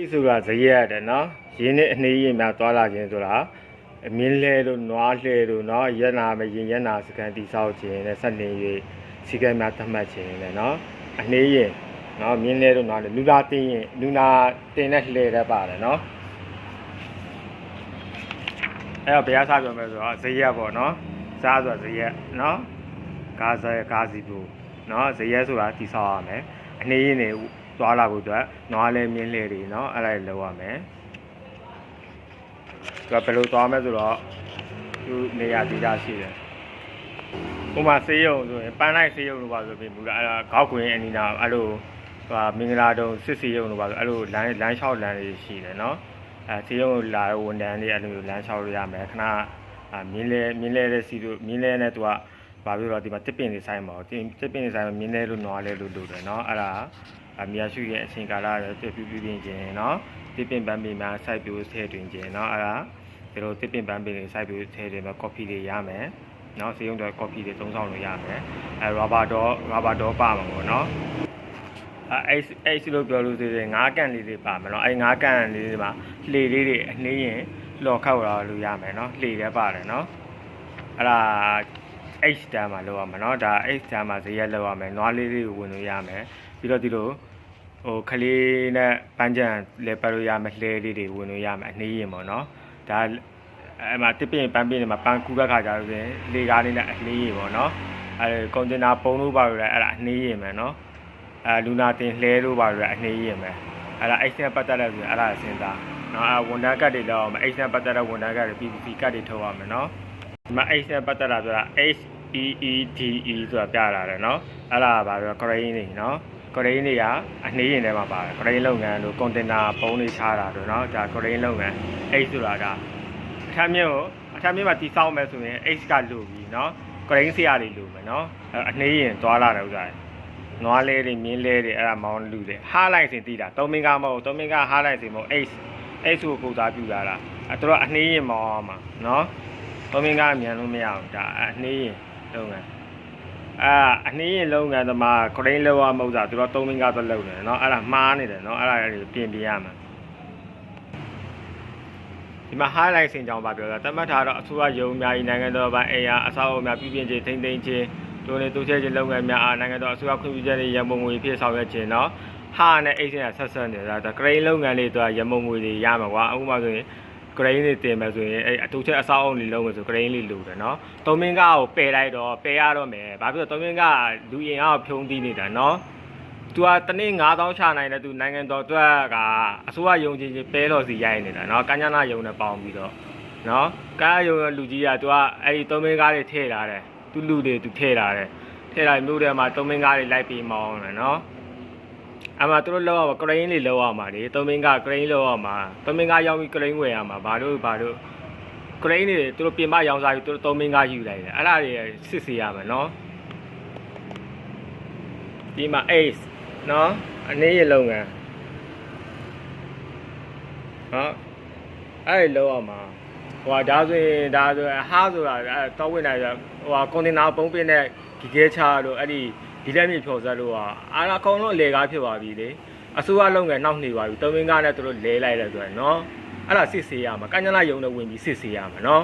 အဲ့ဆိုတာဇရက်ရတယ်နော်ရင်းနဲ့အနှေးရင်များသွားလာခြင်းဆိုတာအမင်းလဲတို့နွားလဲတို့နော်ရက်နာမရင်ရက်နာစကန်တိဆောက်ခြင်းနဲ့ဆက်နေ၍စီကံများသတ်မှတ်ခြင်းနဲ့နော်အနှေးရင်နော်မြင်းလဲတို့နွားလဲလူနာတင်းရင်လူနာတင်းနဲ့လှဲတတ်ပါတယ်နော်အဲ့တော့ဘုရားစားပြောမယ်ဆိုတော့ဇရက်ပေါ့နော်စားဆိုတာဇရက်နော်ကားဇရက်ကားစီဘူးနော်ဇရက်ဆိုတာတိဆောက်ရမယ်အနှေးရင်တွေ သွားလာဖို့အတွက်နွားလဲမြင်းလဲတွေနော်အဲ့ဒါတွေလုပ်ရမယ်သူကဘယ်လိုသွားမလဲဆိုတော့သူနေရာဒေသရှိတယ်။ဥပမာဆေးရုံဆိုရင်ပန်းလိုက်ဆေးရုံလို့ပါဆိုပြီးဘူးလားအဲ့ဒါခေါက်ခွင်းအနီးနာအဲ့လိုဟိုမင်္ဂလာတုံစစ်ဆေးရုံလို့ပါဆိုအဲ့လိုလမ်းလမ်းလျှောက်လမ်းတွေရှိတယ်နော်။အဲဆေးရုံလာတဲ့ဝန်ထမ်းတွေအဲ့လိုလမ်းလျှောက်လို့ရမယ်ခဏအာမြင်းလဲမြင်းလဲတဲ့စီတို့မြင်းလဲနဲ့သူကဘာပြောတော့ဒီမှာတစ်ပင်နေဆိုင်ပါဘူးတစ်ပင်နေဆိုင်မှာမြင်းလဲလို့နွားလဲလို့လို့တယ်နော်အဲ့ဒါအ မြတ်ရှိရဲ့အချိန်ကာလတွေပြပြပြပြချင်းနော်တစ်ပင်ပန်းပင်များစိုက်ပျိုးဆဲတွင်ချင်းနော်အဲ့ဒါဒီလိုတစ်ပင်ပန်းပင်တွေစိုက်ပြီးထဲတယ်မှာကော်ဖီတွေရမယ်။နော်စေယုံတွေကော်ဖီတွေသုံးဆောင်လို့ရမယ်။အဲရာဘာဒေါရာဘာဒေါပါမှာပေါ့နော်။အဲအဲ့အဲ့လို့ပြောလို့ဆိုရင်ငါးကန်လေးတွေပါမယ်နော်။အဲငါးကန်လေးတွေမှာလှေလေးတွေအနှင်းရင်လော်ခောက်လာလို့ရမယ်နော်။လှေလည်းပါတယ်နော်။အဲ့ဒါ H တန်းမှာလောက်ရမယ်နော်။ဒါ H တန်းမှာဇရက်လောက်ရမယ်။နွားလေးတွေကိုဝင်လို့ရမယ်။ပြီးတော့ဒီလိုဟိုခလေးနဲ့ပန်းကြံလဲပတ်လို့ရမယ်လှဲလေးတွေဝင်လို့ရမယ်အနှေးရင်ပေါ့နော်။ဒါအဲမှာတစ်ပင်ပန်းပင်တွေမှာပန်းကူကခါကြလို့ဆိုရင်လေကားလေးနဲ့အနှေးရင်ပေါ့နော်။အဲကွန်တိန်နာပုံလို့ပါလို့လည်းအဲ့ဒါအနှေးရင်မယ်နော်။အဲလူနာတင်လှဲလို့ပါလို့လည်းအနှေးရင်မယ်။အဲ့ဒါ H နဲ့ပတ်သက်တဲ့ဆိုရင်အဲ့ဒါစဉ်းစား။နော်အဲဝန်ထမ်းကတ်တွေလောက်အောင် H နဲ့ပတ်သက်တဲ့ဝန်ထမ်းကတ်တွေ PPP ကတ်တွေထုတ်ရမယ်နော်။ ဒီမှာ H နဲ့ပတ်သက်တာဆိုတာ H E E D E ဆိုတာပြလာတယ်နော်။အဲ့ဒါကဘာပြော crane နေနော်။ crane တွေကအနှေးရင်ထဲမှာပါတယ် crane လုပ်ငန်းလို့ container ပုံးတွေချတာတို့နော်။ဒါ crane လုပ်ငန်း H ဆိုတာကအထက်မြင့်ကိုအထက်မြင့်မှာတီးဆောက်မယ်ဆိုရင် H ကလိုပြီနော် crane ဆရာတွေလိုမယ်နော်။အနှေးရင်သွားလာတယ်ဥစ္စာနွားလဲတွေမြင်းလဲတွေအဲ့ဒါမောင်းလူတွေဟားလိုက်စင်တီးတာသုံးမင်းကားမဟုတ်သုံးမင်းကားဟားလိုက်စင်မဟုတ် H H ကိုပုံသားပြူလာတာအဲ့တော့အနှေးရင်မောင်းအောင်မှာနော် သုံးမင်းကားမြန်လို့မရအောင်ဒါအနှေးရင်လုပ်ငန်းအာအနှေးရင်လုပ်ငန်းသမား crane လောက်ရမဟုတ်တာသူတို့သုံးမင်းကားသလုပ်နေတယ်နော်အဲ့ဒါမှားနေတယ်နော်အဲ့ဒါတွေပြင်ပြရမှာဒီမှာ highlight စင်ကြောင်းပါပြောတာတတ်မှတ်ထားတော့အစိုးရရုံးအများကြီးနိုင်ငံတော်ပိုင်းအရာအဆောက်အအုံများပြည်ပြင်ခြင်းထိမ့်သိမ်းခြင်းတို့နေတူချဲခြင်းလုပ်ငန်းများအားနိုင်ငံတော်အစိုးရခွင့်ပြုချက်တွေရမုံငွေဖြစ်ဆောင်ရွက်ခြင်းနော်ဟာနဲ့အိတ်စင်ကဆက်ဆက်နေတာဒါ crane လုပ်ငန်းလေးတော့ရမုံငွေတွေရမှာကွာအခုမှဆိုရင် ဂရိန်းလေးတင်မယ်ဆိုရင်အဲ့အတူချက်အဆောက်အုံလေးလုံးမယ်ဆိုဂရိန်းလေးလိုတယ်နော်သုံးမင်းကားကိုပယ်လိုက်တော့ပယ်ရတော့မယ်ဘာဖြစ်လို့သုံးမင်းကားလူရင်အားဖြုံးသီးနေတာနော်သူကတနေ့9000ချနိုင်တယ်သူနိုင်ငံတော်အတွက်ကအစိုးရယုံကြည်ခြင်းပဲတော်စီရိုက်နေတာเนาะကညာနာယုံနဲ့ပေါင်းပြီးတော့เนาะကာယုံရဲ့လူကြီးကသူကအဲ့ဒီသုံးမင်းကားတွေထည့်ထားတယ်သူလူတွေသူထည့်ထားတယ်ထည့်ထားမျိုးတွေမှာသုံးမင်းကားတွေလိုက်ပြီးမောင်းတယ်เนาะ အမှသူတို့လောက်ရမှာကရိန်းလေးလောက်ရမှာလေသုံးမင်းကကရိန်းလောက်ရမှာသုံးမင်းကရောက်ပြီးကရိန်းဝယ်ရမှာဘာလို့ဘာလို့ကရိန်းတွေသူတို့ပြင်ပရောင်းစားပြီးသူတို့သုံးမင်းကယူလိုက်တယ်အဲ့ဒါတွေစစ်စီရမှာနော်ဒီမှာ ace နော်အနည်းရလုပ်ငန်းနော်အဲ့ဒီလောက်ရမှာဟိုဒါဆိုရင်ဒါဆိုဟာဆိုတာတော့ဝင်လာဟိုကွန်တိန်နာပုံးပင်းတဲ့ဂီဂဲချာတို့အဲ့ဒီ ဒီလက်မြေဖြော်ဆက်လို့ဟာအားအကောင်လုံးအလေကားဖြစ်သွားပြီလေအစိုးရလုပ်ငန်းနှောက်နေပါပြီသုံးမင်းကားနဲ့သူတို့လဲလိုက်တယ်ဆိုရင်နော်အဲ့ဒါစစ်ဆေးရမှာကញ្ញနာယုံနဲ့ဝင်ပြီးစစ်ဆေးရမှာနော်